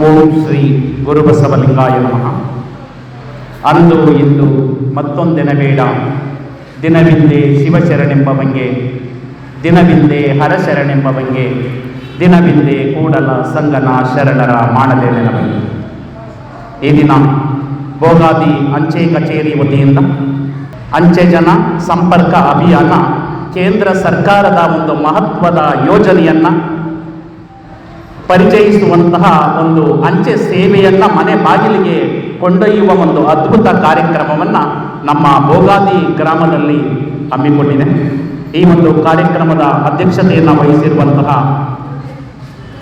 ಓಂ ಶ್ರೀ ಗುರುಬಸವಲಿಂಗಾಯ ನಮಃ. ಅಂದು ಇಂದು ಮತ್ತೊಂದಿನ ಬೇಡ. ದಿನವಿಂದೆ ಶಿವಶರಣೆಂಬ ಬಂಗೆ ದಿನವಿಂದೆ ಹರಶರಣೆಂಬ ಬಂಗೆ ದಿನವಿಂದೆ ಕೂಡಲ ಸಂಗನ ಶರಣರ ಮಾಡದೆ ನೆನಪಿ ಈ ದಿನ ಭೋಗಾದಿ ಅಂಚೆ ಕಚೇರಿ ವತಿಯಿಂದ ಅಂಚೆ ಜನ ಸಂಪರ್ಕ ಅಭಿಯಾನ ಕೇಂದ್ರ ಸರ್ಕಾರದ ಒಂದು ಮಹತ್ವದ ಯೋಜನೆಯನ್ನು ಪರಿಚಯಿಸುವಂತಹ ಒಂದು ಅಂಚೆ ಸೇವೆಯನ್ನು ಮನೆ ಬಾಗಿಲಿಗೆ ಕೊಂಡೊಯ್ಯುವ ಒಂದು ಅದ್ಭುತ ಕಾರ್ಯಕ್ರಮವನ್ನು ನಮ್ಮ ಭೋಗಾದಿ ಗ್ರಾಮದಲ್ಲಿ ಹಮ್ಮಿಕೊಂಡಿದೆ. ಈ ಒಂದು ಕಾರ್ಯಕ್ರಮದ ಅಧ್ಯಕ್ಷತೆಯನ್ನು ವಹಿಸಿರುವಂತಹ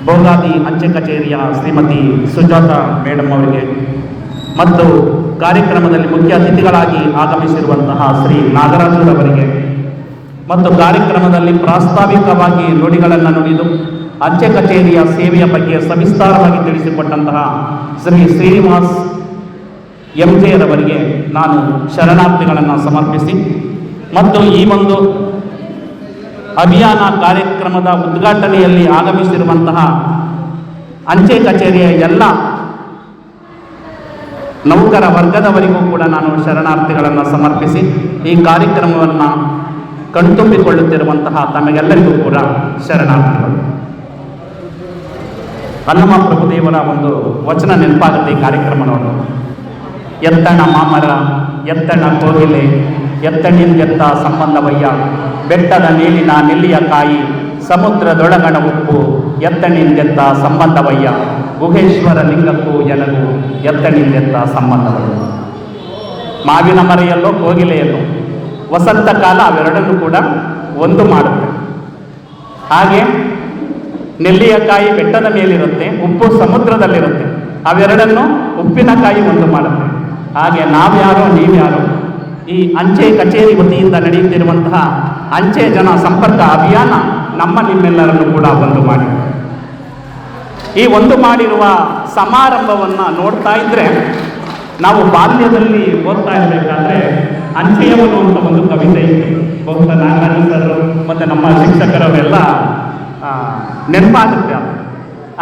ಭೋಗಾದಿ ಅಂಚೆ ಕಚೇರಿಯ ಶ್ರೀಮತಿ ಸುಜಾತ ಮೇಡಮ್ ಅವರಿಗೆ ಮತ್ತು ಕಾರ್ಯಕ್ರಮದಲ್ಲಿ ಮುಖ್ಯ ಅತಿಥಿಗಳಾಗಿ ಆಗಮಿಸಿರುವಂತಹ ಶ್ರೀ ನಾಗರಾಜರವರಿಗೆ ಮತ್ತು ಕಾರ್ಯಕ್ರಮದಲ್ಲಿ ಪ್ರಾಸ್ತಾವಿಕವಾಗಿ ನುಡಿಗಳನ್ನು ನುಡಿದು ಅಂಚೆ ಕಚೇರಿಯ ಸೇವೆಯ ಬಗ್ಗೆ ಸವಿಸ್ತಾರವಾಗಿ ತಿಳಿಸಿಕೊಟ್ಟಂತಹ ಶ್ರೀ ಶ್ರೀನಿವಾಸ್ ಎಂ ರವರಿಗೆ ನಾನು ಶರಣಾರ್ಥಿಗಳನ್ನು ಸಮರ್ಪಿಸಿ ಮತ್ತು ಈ ಒಂದು ಅಭಿಯಾನ ಕಾರ್ಯಕ್ರಮದ ಉದ್ಘಾಟನೆಯಲ್ಲಿ ಆಗಮಿಸಿರುವಂತಹ ಅಂಚೆ ಕಚೇರಿಯ ಎಲ್ಲ ನೌಕರ ವರ್ಗದವರಿಗೂ ಕೂಡ ನಾನು ಶರಣಾರ್ಥಿಗಳನ್ನು ಸಮರ್ಪಿಸಿ ಈ ಕಾರ್ಯಕ್ರಮವನ್ನು ಕಣ್ತುಂಬಿಕೊಳ್ಳುತ್ತಿರುವಂತಹ ತಮಗೆಲ್ಲರಿಗೂ ಕೂಡ ಶರಣಾರ್ಥಿಗಳು. ಹನುಮ ಪ್ರಭುದೇವರ ಒಂದು ವಚನ ನೆನಪಾಗುತ್ತೆ ಈ ಕಾರ್ಯಕ್ರಮ ನೋಡು. ಎತ್ತಣ ಮಾಮರ, ಎತ್ತಣ ಕೋಗಿಲೆ ಎತ್ತಣಿಂದೆತ್ತ ಸಂಬಂಧವಯ್ಯ ಬೆಟ್ಟದ ಮೇಲಿನ ನೆಲ್ಲಿಯ ಕಾಯಿ ಸಮುದ್ರದೊಳಗಣ ಉಪ್ಪು ಎತ್ತಣಿಂದೆತ್ತ ಸಂಬಂಧವಯ್ಯ ಗುಹೇಶ್ವರ ಲಿಂಗಕ್ಕೂ ಜನಗೂ ಎತ್ತಣಿಂದೆತ್ತ ಸಂಬಂಧವಯ್ಯ ಮಾವಿನ ಮರೆಯಲ್ಲೋ ಕೋಗಿಲೆಯಲ್ಲೋ ವಸಂತ ಕಾಲ ಅವೆರಡನ್ನು ಕೂಡ ಒಂದು ಮಾಡುತ್ತೆ. ಹಾಗೆ ನೆಲ್ಲಿಯಕಾಯಿ ಬೆಟ್ಟದ ಮೇಲಿರುತ್ತೆ, ಉಪ್ಪು ಸಮುದ್ರದಲ್ಲಿರುತ್ತೆ. ಅವೆರಡನ್ನು ಉಪ್ಪಿನಕಾಯಿ ಒಂದು ಮಾಡುತ್ತೆ. ಹಾಗೆ ನಾವ್ಯಾರೋ ನೀವ್ಯಾರೋ ಈ ಅಂಚೆ ಕಚೇರಿ ವತಿಯಿಂದ ನಡೆಯುತ್ತಿರುವಂತಹ ಅಂಚೆ ಜನ ಸಂಪರ್ಕ ಅಭಿಯಾನ ನಮ್ಮ ನಿಮ್ಮೆಲ್ಲರನ್ನು ಕೂಡ ಒಂದು ಮಾಡಿ. ಈ ಒಂದು ಮಾಡಿರುವ ಸಮಾರಂಭವನ್ನು ನೋಡ್ತಾ ಇದ್ರೆ, ನಾವು ಬಾಲ್ಯದಲ್ಲಿ ಓದ್ತಾ ಇರಬೇಕಾದ್ರೆ ಅಂಚೆಯವನು ಅಂತ ಒಂದು ಕವಿತೆ ಇತ್ತು ಬಹುಶಃ ನಾಗರಾಜ ಸರ್ ಮತ್ತು ನಮ್ಮ ಶಿಕ್ಷಕರವರೆಲ್ಲ ನೆನಪಾಗುತ್ತೆ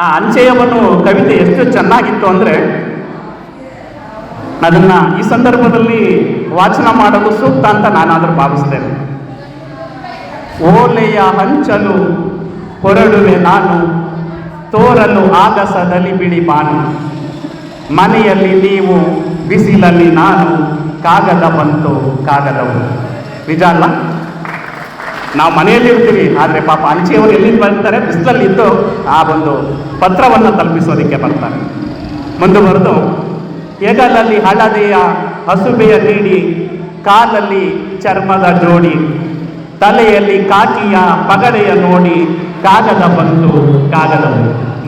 ಆ ಅಂಚೆಯವನು ಕವಿತೆ ಎಷ್ಟು ಚೆನ್ನಾಗಿತ್ತು ಅಂದರೆ ಅದನ್ನು ಈ ಸಂದರ್ಭದಲ್ಲಿ ವಾಚನ ಮಾಡಲು ಸೂಕ್ತ ಅಂತ ನಾನಾದರೂ ಭಾವಿಸ್ತೇನೆ. ಓಲೆಯ ಹಂಚಲು ಹೊರಡುವೆ ನಾನು, ತೋರಲು ಆಗಸದಲ್ಲಿ ಬಿಳಿ ಬಾನು. ಮನೆಯಲ್ಲಿ ನೀವು ಬಿಸಿಲಲ್ಲಿ ನಾನು, ಕಾಗದ ಬಂತು ಕಾಗದವು. ನಿಜ ಅಲ್ಲ? ನಾವು ಮನೆಯಲ್ಲಿ ಇರ್ತೀವಿ, ಆದರೆ ಪಾಪ ಅಂಚೆಯವರು ಎಲ್ಲಿ ಬರ್ತಾರೆ? ಬಿಸಿಲಲ್ಲಿ ಇದ್ದು ಆ ಒಂದು ಪತ್ರವನ್ನು ತಲುಪಿಸೋದಕ್ಕೆ ಬರ್ತಾರೆ. ಮುಂದುವರೆದು ಹೆಗಲಲ್ಲಿ ಹಳದೆಯ ಹಸುಬೆಯ ನೀಡಿ ಕಾಲಲ್ಲಿ ಚರ್ಮದ ಜೋಡಿ, ತಲೆಯಲ್ಲಿ ಕಾಕಿಯ ಪಗಡೆಯ ನೋಡಿ, ಕಾಗದ ಬಂತು ಕಾಗದ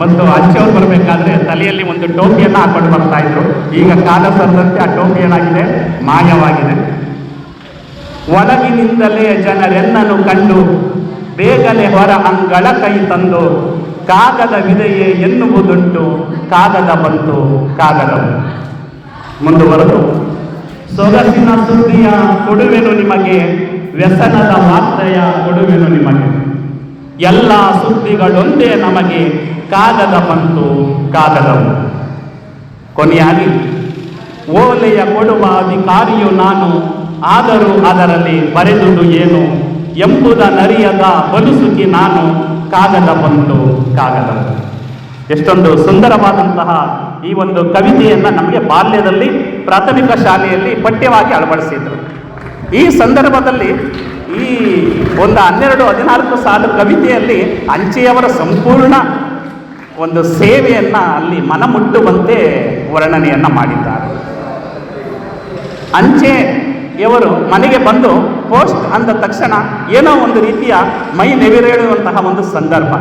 ಮತ್ತು ಅಂಚೆಯವರು ಬರಬೇಕಾದ್ರೆ ತಲೆಯಲ್ಲಿ ಒಂದು ಟೋಪಿಯನ್ನು ಹಾಕೊಂಡು ಬರ್ತಾ ಇದ್ರು. ಈಗ ಕಾಲ ಸರದಂತೆ ಆ ಟೋಪಿ ಏನಾಗಿದೆ ಮಾಯವಾಗಿದೆ. ಒಳಗಿನಿಂದಲೇ ಜನರೆನ್ನನು ಕಂಡು, ಬೇಗನೆ ಹೊರ ಅಂಗಳ ಕೈ ತಂದು ಕಾಗದವಿದೆಯೇ ಎನ್ನುವುದುಂಟು, ಕಾಗದ ಬಂತು, ಕಾಗದವು. ಮುಂದುವರೆದು, ಸೊಗಸಿನ ಸುದ್ದಿಯ ಕೊಡುವೆನು ನಿಮಗೆ, ವ್ಯಸನದ ವಾರ್ತೆಯ ಕೊಡುವೆನು ನಿಮಗೆ. ಎಲ್ಲ ಸುದ್ದಿಗಳೊಂದೇ ನಮಗೆ, ಕಾಗದ ಬಂತು, ಕಾಗದವು. ಕೊನೆಯಾಗಿ, ಓಲೆಯ ಕೊಡುವ ಅಧಿಕಾರಿಯು ನಾನು ಆದರೂ ಅದರಲ್ಲಿ ಬರೆದುದು ಏನು ಎಂಬುದನರಿಯದ ಬದುಸುಕಿ ನಾನು ಕಾಗದ ಬಂತು ಕಾಗದ. ಎಷ್ಟೊಂದು ಸುಂದರವಾದಂತಹ ಈ ಒಂದು ಕವಿತೆಯನ್ನು ನಮಗೆ ಬಾಲ್ಯದಲ್ಲಿ, ಪ್ರಾಥಮಿಕ ಶಾಲೆಯಲ್ಲಿ ಪಠ್ಯವಾಗಿ ಅಳವಡಿಸಿದ್ರು. ಈ ಸಂದರ್ಭದಲ್ಲಿ ಈ ಒಂದು ಹನ್ನೆರಡು, ಹದಿನಾಲ್ಕು ಸಾಲು ಕವಿತೆಯಲ್ಲಿ ಅಂಚೆಯವರ ಸಂಪೂರ್ಣ ಒಂದು ಸೇವೆಯನ್ನು ಅಲ್ಲಿ ಮನಮುಟ್ಟುವಂತೆ ವರ್ಣನೆಯನ್ನು ಮಾಡಿದ್ದಾರೆ. ಅಂಚೆಯವರು ಮನೆಗೆ ಬಂದು ಪೋಸ್ಟ್ ಅಂದ ತಕ್ಷಣ ಏನೋ ಒಂದು ರೀತಿಯ ಮೈ ನೆವಿರೇಳುವಂತಹ ಒಂದು ಸಂದರ್ಭ.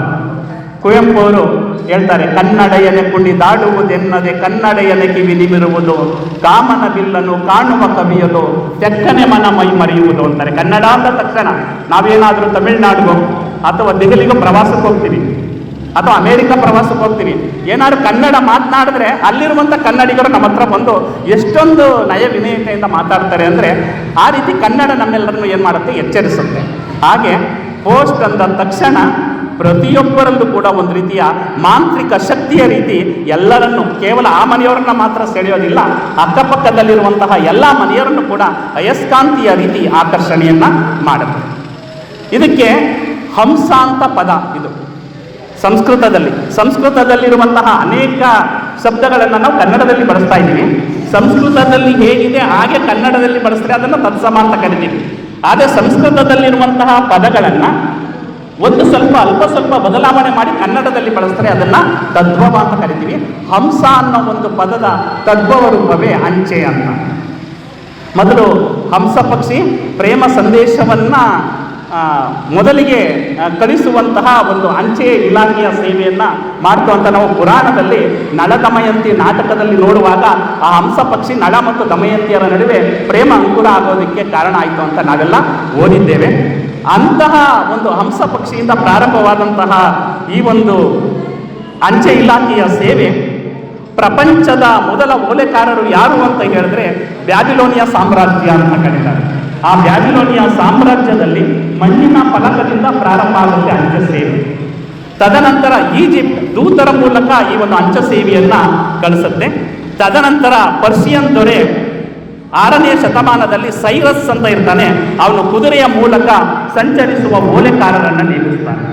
ಕುವೆಂಪು ಅವರು ಹೇಳ್ತಾರೆ, ಕನ್ನಡೆಯನೆ ಕುಣಿದಾಡುವುದೆನ್ನದೆ ಕನ್ನಡೆಯನೆ ಕಿವಿ ನಿಮಿರುವುದು, ಕಾಮನ ಬಿಲ್ಲನು ಕಾಣುವ ಕವಿಯಲು ತೆಕ್ಕನೆ ಮನ ಮೈ ಮರೆಯುವುದು ಅಂತಾರೆ. ಕನ್ನಡ ಅಂದ ತಕ್ಷಣ ನಾವೇನಾದರೂ ತಮಿಳ್ನಾಡಿಗೋ ಅಥವಾ ದೆಹಲಿಗೋ ಪ್ರವಾಸಕ್ಕೆ ಹೋಗ್ತೀವಿ. ಅಥವಾ ಅಮೇರಿಕ ಪ್ರವಾಸಕ್ಕೆ ಹೋಗ್ತೀವಿ ಏನಾದ್ರು ಕನ್ನಡ ಮಾತನಾಡಿದ್ರೆ ಅಲ್ಲಿರುವಂಥ ಕನ್ನಡಿಗರು ನಮ್ಮ ಹತ್ರ ಬಂದು ಎಷ್ಟೊಂದು ನಯ ವಿನಯತೆಯಿಂದ ಮಾತಾಡ್ತಾರೆ ಅಂದರೆ ಆ ರೀತಿ ಕನ್ನಡ ನಮ್ಮೆಲ್ಲರನ್ನು ಏನು ಮಾಡುತ್ತೆ? ಎಚ್ಚರಿಸುತ್ತೆ. ಹಾಗೆ ಪೋಸ್ಟ್ ಅಂದ ತಕ್ಷಣ ಪ್ರತಿಯೊಬ್ಬರಲ್ಲೂ ಕೂಡ ಒಂದು ರೀತಿಯ ಮಾಂತ್ರಿಕ ಶಕ್ತಿಯ ರೀತಿ ಎಲ್ಲರನ್ನು, ಕೇವಲ ಆ ಮನೆಯವರನ್ನ ಮಾತ್ರ ಸೆಳೆಯೋದಿಲ್ಲ, ಅಕ್ಕಪಕ್ಕದಲ್ಲಿರುವಂತಹ ಎಲ್ಲ ಮನೆಯವರನ್ನು ಕೂಡ ಅಯಸ್ಕಾಂತಿಯ ರೀತಿ ಆಕರ್ಷಣೆಯನ್ನ ಮಾಡುತ್ತೆ. ಇದಕ್ಕೆ ಹಂಸಾಂತ ಪದ ಇದು. ಸಂಸ್ಕೃತದಲ್ಲಿ. ಸಂಸ್ಕೃತದಲ್ಲಿರುವಂತಹ ಅನೇಕ ಶಬ್ದಗಳನ್ನು ನಾವು ಕನ್ನಡದಲ್ಲಿ ಬಳಸ್ತಾ ಇದ್ದೀವಿ. ಸಂಸ್ಕೃತದಲ್ಲಿ ಹೇಗಿದೆ, ಹಾಗೆ ಕನ್ನಡದಲ್ಲಿ ಬಳಸಿದ್ರೆ ಅದನ್ನು ತತ್ಸಮ ಅಂತ ಕರಿತೀವಿ. ಆದರೆ ಸಂಸ್ಕೃತದಲ್ಲಿರುವಂತಹ ಪದಗಳನ್ನು ಒಂದು ಸ್ವಲ್ಪ, ಅಲ್ಪ ಸ್ವಲ್ಪ ಬದಲಾವಣೆ ಮಾಡಿ ಕನ್ನಡದಲ್ಲಿ ಬಳಸ್ತಾರೆ ಅದನ್ನು ತದ್ಭವ ಅಂತ ಕರಿತೀವಿ. ಹಂಸ ಅನ್ನೋ ಒಂದು ಪದದ ತದ್ಭವ ರೂಪವೇ ಅಂಚೆ ಅಂತ. ಮೊದಲು ಹಂಸ ಪಕ್ಷಿ ಪ್ರೇಮ ಸಂದೇಶವನ್ನ ಮೊದಲಿಗೆ ಕಳಿಸುವಂತಹ ಒಂದು ಅಂಚೆ ಇಲಾಖೆಯ ಸೇವೆಯನ್ನು ಮಾಡ್ತು ಅಂತ ನಾವು ಪುರಾಣದಲ್ಲಿ ನಳ ದಮಯಂತಿ ನಾಟಕದಲ್ಲಿ ನೋಡುವಾಗ ಆ ಹಂಸ ಪಕ್ಷಿ ನಳ ಮತ್ತು ದಮಯಂತಿಯರ ನಡುವೆ ಪ್ರೇಮ ಅಂಕುರ ಆಗೋದಕ್ಕೆ ಕಾರಣ ಆಯಿತು ಅಂತ ನಾವೆಲ್ಲ ಓದಿದ್ದೇವೆ. ಅಂತಹ ಒಂದು ಹಂಸ ಪಕ್ಷಿಯಿಂದ ಪ್ರಾರಂಭವಾದಂತಹ ಈ ಒಂದು ಅಂಚೆ ಇಲಾಖೆಯ ಸೇವೆ ಪ್ರಪಂಚದ ಮೊದಲ ಓಲೆಕಾರರು ಯಾರು ಅಂತ ಹೇಳಿದ್ರೆ ಬ್ಯಾಬಿಲೋನಿಯಾ ಸಾಮ್ರಾಜ್ಯ ಅಂತ ಕರೀತಾರೆ. ಆ ಬ್ಯಾಬಿಲೋನಿಯಾ ಸಾಮ್ರಾಜ್ಯದಲ್ಲಿ ಮಣ್ಣಿನ ಫಲಕದಿಂದ ಪ್ರಾರಂಭ ಆಗುತ್ತೆ ಅಂಚೆ ಸೇವೆ. ತದನಂತರ ಈಜಿಪ್ಟ್ ದೂತರ ಮೂಲಕ ಈ ಒಂದು ಅಂಚೆ ಸೇವೆಯನ್ನ ಕಳಿಸುತ್ತೆ. ತದನಂತರ ಪರ್ಷಿಯನ್ ದೊರೆ ಆರನೇ ಶತಮಾನದಲ್ಲಿ ಸೈರಸ್ ಅಂತ ಇರ್ತಾನೆ. ಅವನು ಕುದುರೆಯ ಮೂಲಕ ಸಂಚರಿಸುವ ಓಲೆಕಾರರನ್ನು ನೇಮಿಸ್ತಾನೆ.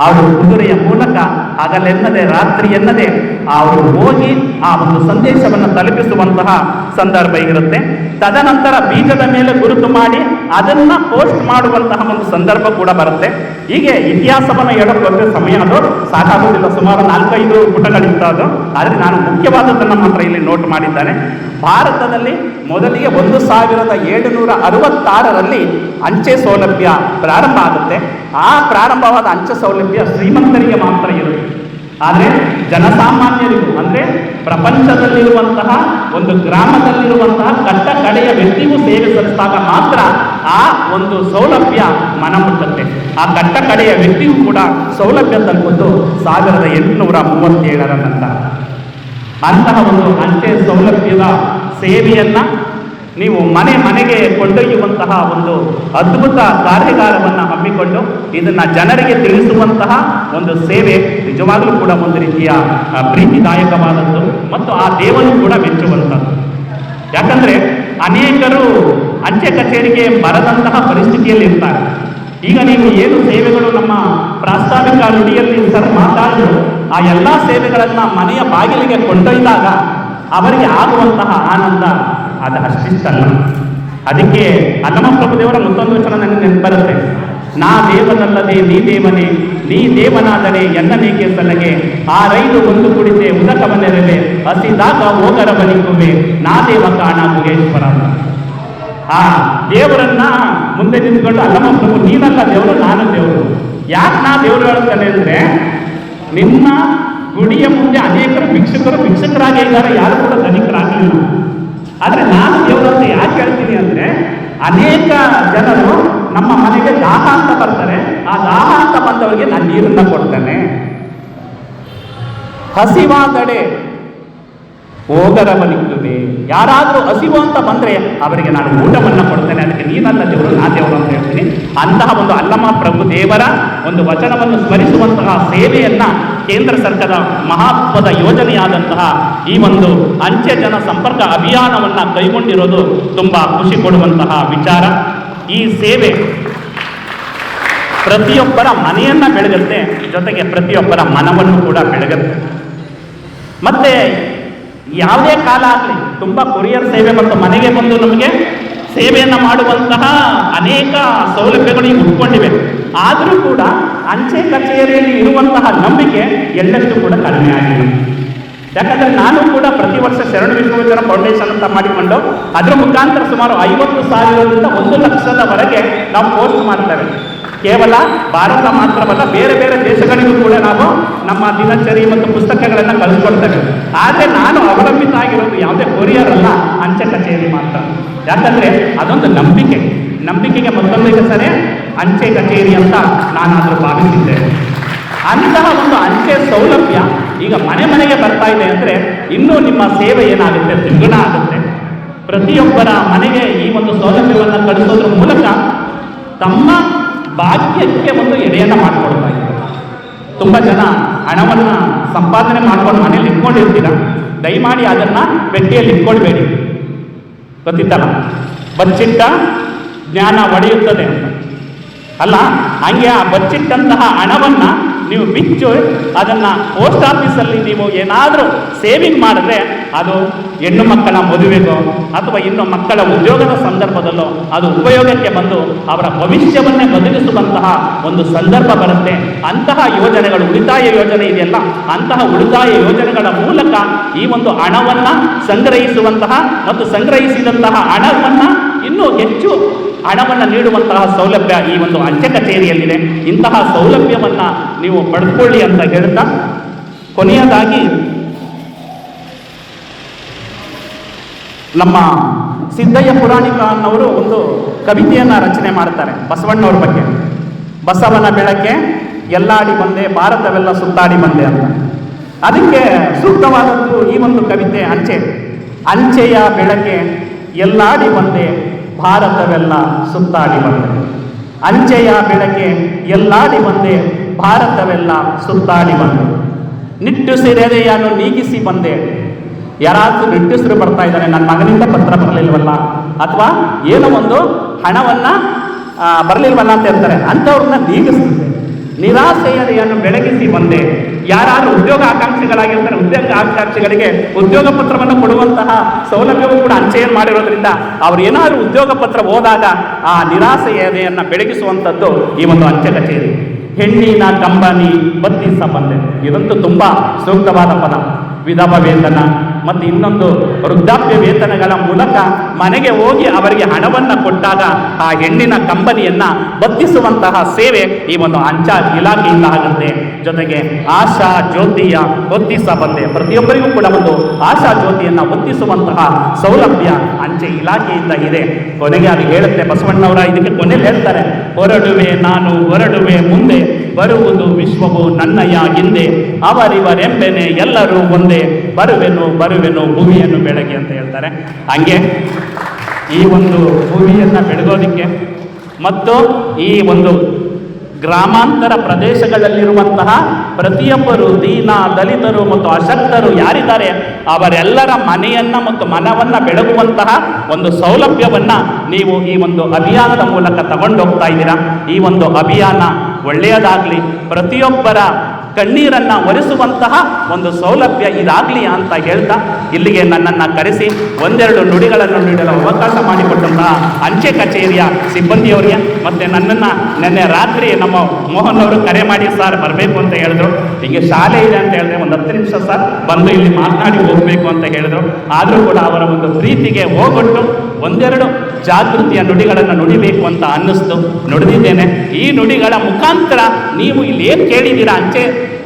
ಅವನು ಕುದುರೆಯ ಮೂಲಕ ಹಗಲೆನ್ನದೆ ರಾತ್ರಿ ಎನ್ನದೆ ಅವರು ಹೋಗಿ ಆ ಒಂದು ಸಂದೇಶವನ್ನು ತಲುಪಿಸುವಂತಹ ಸಂದರ್ಭ ಇರುತ್ತೆ. ತದನಂತರ ಬೀಜದ ಮೇಲೆ ಗುರುತು ಮಾಡಿ ಅದನ್ನ ಪೋಸ್ಟ್ ಮಾಡುವಂತಹ ಒಂದು ಸಂದರ್ಭ ಕೂಡ ಬರುತ್ತೆ. ಹೀಗೆ ಇತಿಹಾಸವನ್ನು ಹೇಳಕ್ಕೆ ಸಮಯ ಅದು. ಸಾಕಾಗುವುದಿಲ್ಲ. ಸುಮಾರು ನಾಲ್ಕೈದು ಪುಟಗಳಿಂದ ಅದು. ಆದರೆ ನಾನು ಮುಖ್ಯವಾದದ್ದನ್ನು ಮಾತ್ರ ಇಲ್ಲಿ ನೋಟ್ ಮಾಡಿದ್ದಾನೆ. ಭಾರತದಲ್ಲಿ ಮೊದಲಿಗೆ ಒಂದು ಸಾವಿರದ ಏಳುನೂರ ಅರವತ್ತಾರರಲ್ಲಿ ಅಂಚೆ ಸೌಲಭ್ಯ ಪ್ರಾರಂಭ ಆಗುತ್ತೆ. ಆ ಪ್ರಾರಂಭವಾದ ಅಂಚೆ ಸೌಲಭ್ಯ ಶ್ರೀಮಂತರಿಗೆ ಮಾತ್ರ ಇರುತ್ತೆ. ಆದರೆ ಜನಸಾಮಾನ್ಯರಿಗೂ, ಅಂದರೆ ಪ್ರಪಂಚದಲ್ಲಿರುವಂತಹ ಒಂದು ಗ್ರಾಮದಲ್ಲಿರುವಂತಹ ಕಟ್ಟ ಕಡೆಯ ವ್ಯಕ್ತಿಗೂ ಸೇವೆ ಸಲ್ಲಿಸಿದಾಗ ಮಾತ್ರ ಆ ಒಂದು ಸೌಲಭ್ಯ ಮನ ಮುಟ್ಟುತ್ತೆ. ಆ ಕಟ್ಟ ಕಡೆಯ ವ್ಯಕ್ತಿಗೂ ಕೂಡ ಸೌಲಭ್ಯ ತಲುಪುವುದು ಸಾವಿರದ ಎಂಟುನೂರ ಮೂವತ್ತೇಳರ ನಂತರ. ಅಂತಹ ಒಂದು ಅಂಚೆ ಸೌಲಭ್ಯದ ಸೇವೆಯನ್ನ ನೀವು ಮನೆ ಮನೆಗೆ ಕೊಂಡೊಯ್ಯುವಂತಹ ಒಂದು ಅದ್ಭುತ ಕಾರ್ಯಗಾರವನ್ನು ಹಮ್ಮಿಕೊಂಡು ಇದನ್ನು ಜನರಿಗೆ ತಿಳಿಸುವಂತಹ ಒಂದು ಸೇವೆ ನಿಜವಾಗಲೂ ಕೂಡ ಒಂದು ರೀತಿಯ ಪ್ರೀತಿದಾಯಕವಾದದ್ದು ಮತ್ತು ಆ ದೇವರು ಕೂಡ ಮೆಚ್ಚುವಂಥದ್ದು. ಯಾಕಂದ್ರೆ ಅನೇಕರು ಅಂಚೆ ಕಚೇರಿಗೆ ಬರದಂತಹ ಪರಿಸ್ಥಿತಿಯಲ್ಲಿ ಇರ್ತಾರೆ ಈಗ ನೀವು ಏನು ಸೇವೆಗಳು ನಮ್ಮ ಪ್ರಾಸ್ತಾವಿಕ ನುಡಿಯಲ್ಲಿ ಸರ್ ಮಾತಾಡಿದ್ರು ಆ ಎಲ್ಲ ಸೇವೆಗಳನ್ನ ಮನೆಯ ಬಾಗಿಲಿಗೆ ಕೊಂಡೊಯ್ದಾಗ ಅವರಿಗೆ ಆಗುವಂತಹ ಆನಂದ, ಅದು ಅಷ್ಟಿಷ್ಟಲ್ಲ. ಅದಕ್ಕೆ ಅಲ್ಲಮಪ್ರಭು ದೇವರ ಮತ್ತೊಂದು ವಚನ ನನಗೆ ಬರುತ್ತೆ. ನಾ ದೇವನಲ್ಲದೆ ನೀ ದೇವನೇ, ನೀ ದೇವನಾದರೆ ಎನ್ನನೇಕೆ ಸಲಗೆ ಆ ರೈಲು ಒಂದು ಕುಡಿತೆ ಉದಕವನ್ನೆರಲೆ ಹಸಿದಾಗ ಹೋಗರ ಬಲಿಕುವೆ ನಾ ದೇವ ಕಾಣ ಮುಗೇಶ್ವರ ಆ ದೇವರನ್ನ ಮುಂದೆ ನಿಂತ್ಕೊಂಡು ಅಲ್ಲಮ್ಮ ಪ್ರಭು ನೀನಲ್ಲ ದೇವರು, ನಾನು ದೇವರು. ಯಾಕೆ ನಾ ದೇವರು ಹೇಳ್ತಾನೆ ಅಂದ್ರೆ, ನಿಮ್ಮ ಗುಡಿಯ ಮುಂದೆ ಅನೇಕರು ಭಿಕ್ಷಕರು, ಭಿಕ್ಷಕರಾಗೇ ಇದ್ದಾರೆ. ಯಾರು ಕೂಡ ಧನಿಕರಾಗಲಿಲ್ಲ ಆದರೆ ನಾನು ದೇವರಂತ ಯಾಕೆ ಹೇಳ್ತೀನಿ ಅಂದ್ರೆ, ಅನೇಕ ಜನರು ನಮ್ಮ ಮನೆಗೆ ದಾಹ ಅಂತ ಬರ್ತಾರೆ. ಆ ದಾಹ ಅಂತ ಬಂದವರಿಗೆ ನಾನು ನೀರನ್ನ ಕೊಡ್ತೇನೆ. ಹಸಿವಾದಡೆ ಹೋಗರ ಬಲಿಸುವೆ ಯಾರಾದರೂ ಹಸಿವು ಅಂತ ಬಂದರೆ ಅವರಿಗೆ ನಾನು ಊಟವನ್ನು ಕೊಡ್ತೇನೆ. ಅದಕ್ಕೆ ನೀನಲ್ಲ ದೇವರು, ನಾ ದೇವರು ಅಂತ ಹೇಳ್ತೀನಿ. ಅಂತಹ ಒಂದು ಅಲ್ಲಮ್ಮ ಪ್ರಭು ದೇವರ ಒಂದು ವಚನವನ್ನು ಸ್ಮರಿಸುವಂತಹ ಸೇವೆಯನ್ನು ಕೇಂದ್ರ ಸರ್ಕಾರದ ಮಹತ್ವದ ಯೋಜನೆಯಾದಂತಹ ಈ ಒಂದು ಅಂಚೆ ಜನ ಸಂಪರ್ಕ ಅಭಿಯಾನವನ್ನು ಕೈಗೊಂಡಿರೋದು ತುಂಬ ಖುಷಿ ಕೊಡುವಂತಹ ವಿಚಾರ. ಈ ಸೇವೆ ಪ್ರತಿಯೊಬ್ಬರ ಮನೆಯನ್ನು ಬೆಳಗತ್ತೆ ಜೊತೆಗೆ ಪ್ರತಿಯೊಬ್ಬರ ಮನವನ್ನು ಕೂಡ ಬೆಳಗತ್ತೆ. ಮತ್ತೆ ಯಾವುದೇ ಕಾಲ ಆಗಲಿ, ತುಂಬ ಕೊರಿಯರ್ ಸೇವೆ ಮತ್ತು ಮನೆಗೆ ಬಂದು ನಮಗೆ ಸೇವೆಯನ್ನು ಮಾಡುವಂತಹ ಅನೇಕ ಸೌಲಭ್ಯಗಳು ಈಗ ಉಟ್ಕೊಂಡಿವೆ ಆದರೂ ಕೂಡ ಅಂಚೆ ಕಚೇರಿಯಲ್ಲಿ ಇರುವಂತಹ ನಂಬಿಕೆ ಎಲ್ಲಷ್ಟು ಕೂಡ ಕಡಿಮೆ ಆಗಿದೆ. ಯಾಕಂದ್ರೆ ನಾನು ಕೂಡ ಪ್ರತಿ ವರ್ಷ ಶರಣ ವಿಶ್ವವಿದ್ಯಾಲಯ ಫೌಂಡೇಶನ್ ಅಂತ ಮಾಡಿಕೊಂಡು ಅದರ ಮುಖಾಂತರ ಸುಮಾರು ಐವತ್ತು ಸಾವಿರದಿಂದ ಒಂದು ಲಕ್ಷದವರೆಗೆ ನಾವು ಪೋಸ್ಟ್ ಮಾಡ್ತೇವೆ. ಕೇವಲ ಭಾರತ ಮಾತ್ರವಲ್ಲ, ಬೇರೆ ಬೇರೆ ದೇಶಗಳಿಗೂ ಕೂಡ ನಾವು ನಮ್ಮ ದಿನಚರಿ ಮತ್ತು ಪುಸ್ತಕಗಳನ್ನು ಕಳಿಸ್ಕೊಡ್ತೇವೆ. ಆದರೆ ನಾನು ಅವಲಂಬಿತ ಆಗಿರೋದು ಯಾವುದೇ ಕೊರಿಯರ್ ಅಲ್ಲ ಅಂಚೆ ಕಚೇರಿ ಮಾತ್ರ. ಯಾಕಂದ್ರೆ ಅದೊಂದು ನಂಬಿಕೆ. ನಂಬಿಕೆಗೆ ಮತ್ತೊಂದು ಹೆಸರೇ ಅಂಚೆ ಕಚೇರಿ ಅಂತ ನಾನಾದರೂ ಭಾವಿಸಿದ್ದೇನೆ ಅಂತಹ ಒಂದು ಅಂಚೆ ಸೌಲಭ್ಯ ಈಗ ಮನೆ ಮನೆಗೆ ಬರ್ತಾ ಇದೆ ಅಂದ್ರೆ ಇನ್ನೂ ನಿಮ್ಮ ಸೇವೆ ಏನಾಗುತ್ತೆ? ದ್ವಿಗುಣ ಆಗುತ್ತೆ. ಪ್ರತಿಯೊಬ್ಬರ ಮನೆಗೆ ಈ ಒಂದು ಸೌಲಭ್ಯವನ್ನು ಕಳಿಸೋದ್ರ ಮೂಲಕ ತಮ್ಮ ಭಾಗ್ಯಕ್ಕೆ ಒಂದು ಎಡೆಯನ್ನು ಮಾಡಿಕೊಡ್ತಾ ಇದ್ದಾರೆ ತುಂಬ ಜನ ಹಣವನ್ನು ಸಂಪಾದನೆ ಮಾಡ್ಕೊಂಡು ಮನೇಲಿ ಇಟ್ಕೊಂಡಿರ್ತೀರ? ದಯಮಾಡಿ ಅದನ್ನು ಪೆಟ್ಟಿಯಲ್ಲಿ ಇಟ್ಕೊಳ್ಬೇಡಿ. ಗೊತ್ತಿತ್ತಲ್ಲ? ಬಚ್ಚಿಟ್ಟ ಜ್ಞಾನ ಒಡೆಯುತ್ತದೆ ಅಲ್ಲ, ಹಂಗೆ ಆ ಬಚ್ಚಿಟ್ಟಂತಹ ಹಣವನ್ನು ನೀವು ಬಿಚ್ಚು, ಅದನ್ನು ಪೋಸ್ಟ್ ಆಫೀಸಲ್ಲಿ ನೀವು ಏನಾದರೂ ಸೇವಿಂಗ್ ಮಾಡಿದ್ರೆ ಅದು ಹೆಣ್ಣು ಮಕ್ಕಳ ಮದುವೆಗೋ ಅಥವಾ ಇನ್ನು ಮಕ್ಕಳ ಉದ್ಯೋಗದ ಸಂದರ್ಭದಲ್ಲೋ ಅದು ಉಪಯೋಗಕ್ಕೆ ಬಂದು ಅವರ ಭವಿಷ್ಯವನ್ನೇ ಬದಲಿಸುವಂತಹ ಒಂದು ಸಂದರ್ಭ ಬರುತ್ತೆ. ಅಂತಹ ಯೋಜನೆಗಳು ಉಳಿತಾಯ ಯೋಜನೆ ಇದೆಯಲ್ಲ, ಅಂತಹ ಉಳಿತಾಯ ಯೋಜನೆಗಳ ಮೂಲಕ ಈ ಒಂದು ಹಣವನ್ನು ಸಂಗ್ರಹಿಸುವಂತಹ ಮತ್ತು ಸಂಗ್ರಹಿಸಿದಂತಹ ಹಣವನ್ನು ಇನ್ನೂ ಹೆಚ್ಚು ಹಣವನ್ನು ನೀಡುವಂತಹ ಸೌಲಭ್ಯ ಈ ಒಂದು ಅಂಚೆ ಕಚೇರಿಯಲ್ಲಿದೆ. ಇಂತಹ ಸೌಲಭ್ಯವನ್ನು ನೀವು ಪಡೆದುಕೊಳ್ಳಿ ಅಂತ ಹೇಳ್ತಾ, ಕೊನೆಯದಾಗಿ ನಮ್ಮ ಸಿದ್ದಯ್ಯ ಪುರಾಣಿಕ ಅನ್ನೋರು ಒಂದು ಕವಿತೆಯನ್ನು ರಚನೆ ಮಾಡ್ತಾರೆ ಬಸವಣ್ಣವ್ರ ಬಗ್ಗೆ. ಬಸವನ ಬೆಳಕೆ, ಎಲ್ಲಾಡಿ ಬಂದೆ, ಭಾರತವೆಲ್ಲ ಸುತ್ತಾಡಿ ಬಂದೆ ಅಂತ. ಅದಕ್ಕೆ ಸೂಕ್ತವಾದದ್ದು ಈ ಒಂದು ಕವಿತೆ ಅಂಚೆ. ಅಂಚೆಯ ಬೆಳಕೆ, ಎಲ್ಲಾಡಿ ಬಂದೆ, ಭಾರತವೆಲ್ಲ ಸುತ್ತಾಡಿ ಬಂದೆ. ಅಂಚೆಯ ಬೆಳಕೆ, ಎಲ್ಲಾಡಿ ಬಂದೆ, ಭಾರತವೆಲ್ಲ ಸುತ್ತಾಡಿ ಬಂದೆ. ನಿಟ್ಟುಸಿರೆದೆಯನ್ನು ನೀಗಿಸಿ ಬಂದೆ ಯಾರಾದ್ರೂ ನಿಟ್ಟುಸಿರು ಬರ್ತಾ ಇದ್ದಾರೆ, ನನ್ನ ಮಗನಿಂದ ಪತ್ರ ಬರಲಿಲ್ವಲ್ಲ? ಅಥವಾ ಏನೋ ಒಂದು ಹಣವನ್ನು ಬರಲಿಲ್ವಲ್ಲ ಅಂತ ಹೇಳ್ತಾರೆ. ಅಂಥವ್ರನ್ನ ನೀಗಿಸ್ತದೆ ನಿರಾಸೆಯನ್ನು ಬೆಳಗಿಸಿ ಬಂದೆ. ಯಾರಾದರೂ ಉದ್ಯೋಗ ಆಕಾಂಕ್ಷಿಗಳಾಗಿರ್ತಾರೆ, ಉದ್ಯೋಗ ಆಕಾಂಕ್ಷಿಗಳಿಗೆ ಉದ್ಯೋಗ ಪತ್ರವನ್ನು ಕೊಡುವಂತಹ ಸೌಲಭ್ಯವೂ ಕೂಡ ಅಂಚೆಯನ್ನು ಮಾಡಿರೋದ್ರಿಂದ ಅವ್ರು ಏನಾದರೂ ಉದ್ಯೋಗ ಪತ್ರ ಹೋದಾಗ ಆ ನಿರಾಸೆಯನ್ನು ಬೆಳಗಿಸುವಂಥದ್ದು ಈ ಒಂದು ಅಂಚೆ ಕಚೇರಿ. ಹೆಣ್ಣಿನ ಕಂಬನಿ ಬತ್ತಿಸ ಬಂದೆ. ಇದಂತೂ ತುಂಬ ಸೂಕ್ತವಾದ ಪದ. ವಿಧವ ವೇತನ ಮತ್ತು ಇನ್ನೊಂದು ವೃದ್ಧಾಪ್ಯ ವೇತನಗಳ ಮೂಲಕ ಮನೆಗೆ ಹೋಗಿ ಅವರಿಗೆ ಹಣವನ್ನು ಕೊಟ್ಟಾಗ ಆ ಹೆಣ್ಣಿನ ಕಂಬನಿಯನ್ನ ಬತ್ತಿಸುವಂತಹ ಸೇವೆ ಈ ಒಂದು ಅಂಚಾ ಇಲಾಖೆಯಿಂದ ಆಗುತ್ತೆ. ಜೊತೆಗೆ ಆಶಾ ಜ್ಯೋತಿಯ ಹೊತ್ತಿಸ ಬಂದೆ ಪ್ರತಿಯೊಬ್ಬರಿಗೂ ಕೂಡ ಒಂದು ಆಶಾ ಜ್ಯೋತಿಯನ್ನು ಹೊತ್ತಿಸುವಂತಹ ಸೌಲಭ್ಯ ಅಂಚೆ ಇಲಾಖೆಯಿಂದ ಇದೆ. ಕೊನೆಗೆ ಅದು ಹೇಳುತ್ತೆ ಬಸವಣ್ಣವರ ಇದಕ್ಕೆ ಕೊನೆಯಲ್ಲಿ ಹೇಳ್ತಾರೆ, ಹೊರಡುವೆ ನಾನು, ಹೊರಡುವೆ ಮುಂದೆ. ಬರುವುದು ವಿಶ್ವವು ನನ್ನಯ್ಯ ಹಿಂದೆ, ಅವರಿವರೆಂಬೆನೆ ಎಲ್ಲರೂ ಒಂದೇ. ಬರುವೆನು ಬರುವೆನು, ಭೂಮಿಯನ್ನು ಬೆಳಗ್ಗೆ ಅಂತ ಹೇಳ್ತಾರೆ. ಹಂಗೆ ಈ ಒಂದು ಭೂಮಿಯನ್ನು ಬೆಳಗೋದಕ್ಕೆ ಮತ್ತು ಈ ಒಂದು ಗ್ರಾಮಾಂತರ ಪ್ರದೇಶಗಳಲ್ಲಿರುವಂತಹ ಪ್ರತಿಯೊಬ್ಬರು ದೀನ ದಲಿತರು ಮತ್ತು ಅಶಕ್ತರು ಯಾರಿದ್ದಾರೆ, ಅವರೆಲ್ಲರ ಮನೆಯನ್ನ ಮತ್ತು ಮನವನ್ನ ಬೆಳಗುವಂತಹ ಒಂದು ಸೌಲಭ್ಯವನ್ನ ನೀವು ಈ ಒಂದು ಅಭಿಯಾನದ ಮೂಲಕ ತಗೊಂಡೋಗ್ತಾ ಇದ್ದೀರಾ? ಈ ಒಂದು ಅಭಿಯಾನ ಒಳ್ಳೆಯದಾಗಲಿ, ಪ್ರತಿಯೊಬ್ಬರ ಕಣ್ಣೀರನ್ನ ಒರೆಸುವಂತಹ ಒಂದು ಸೌಲಭ್ಯ ಇದಾಗಲಿ ಅಂತ ಹೇಳ್ತಾ ಇಲ್ಲಿಗೆ ನನ್ನನ್ನು ಕರೆಸಿ ಒಂದೆರಡು ನುಡಿಗಳನ್ನು ನೀಡಲು ಅವಕಾಶ ಮಾಡಿಕೊಟ್ಟಂತಹ ಅಂಚೆ ಕಚೇರಿಯ ಸಿಬ್ಬಂದಿಯವರಿಗೆ ಮತ್ತು ನನ್ನನ್ನು ನಿನ್ನೆ ರಾತ್ರಿ ನಮ್ಮ ಮೋಹನ್ ಅವರು ಕರೆ ಮಾಡಿ ಸರ್, ಬರಬೇಕು ಅಂತ ಹೇಳಿದ್ರು. ಹೀಗೆ ಶಾಲೆ ಇದೆ ಅಂತ ಹೇಳಿದ್ರೆ ಒಂದು ಹತ್ತು ನಿಮಿಷ ಸರ್, ಬಂದು ಇಲ್ಲಿ ಮಾತನಾಡಿ ಹೋಗಬೇಕು ಅಂತ ಹೇಳಿದ್ರು. ಆದರೂ ಕೂಡ ಅವರ ಒಂದು ಪ್ರೀತಿಗೆ ಹೋಗೊಟ್ಟು ಒಂದೆರಡು ಜಾಗೃತಿಯ ನುಡಿಗಳನ್ನು ನುಡಿಬೇಕು ಅಂತ ಅನ್ನಿಸ್ತು. ನುಡಿದಿದ್ದೇನೆ. ಈ ನುಡಿಗಳ ಮುಖಾಂತರ ನೀವು ಇಲ್ಲಿ ಏನು ಕೇಳಿದ್ದೀರಾ ಅಂಚೆ?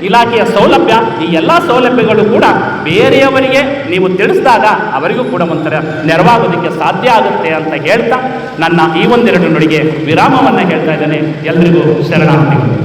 ಇಲಾಖೆಯ ಸೌಲಭ್ಯ, ಈ ಎಲ್ಲ ಸೌಲಭ್ಯಗಳು ಕೂಡ ಬೇರೆಯವರಿಗೆ ನೀವು ತಿಳಿಸಿದಾಗ ಅವರಿಗೂ ಕೂಡ ಒಂಥರ ನೆರವಾಗೋದಕ್ಕೆ ಸಾಧ್ಯ ಆಗುತ್ತೆ ಅಂತ ಹೇಳ್ತಾ ನನ್ನ ಈ ಒಂದೆರಡು ನುಡಿಗೆ ವಿರಾಮವನ್ನು ಹೇಳ್ತಾ ಇದ್ದೇನೆ. ಎಲ್ರಿಗೂ ಶರಣಾರ್ಥಿಗಳು.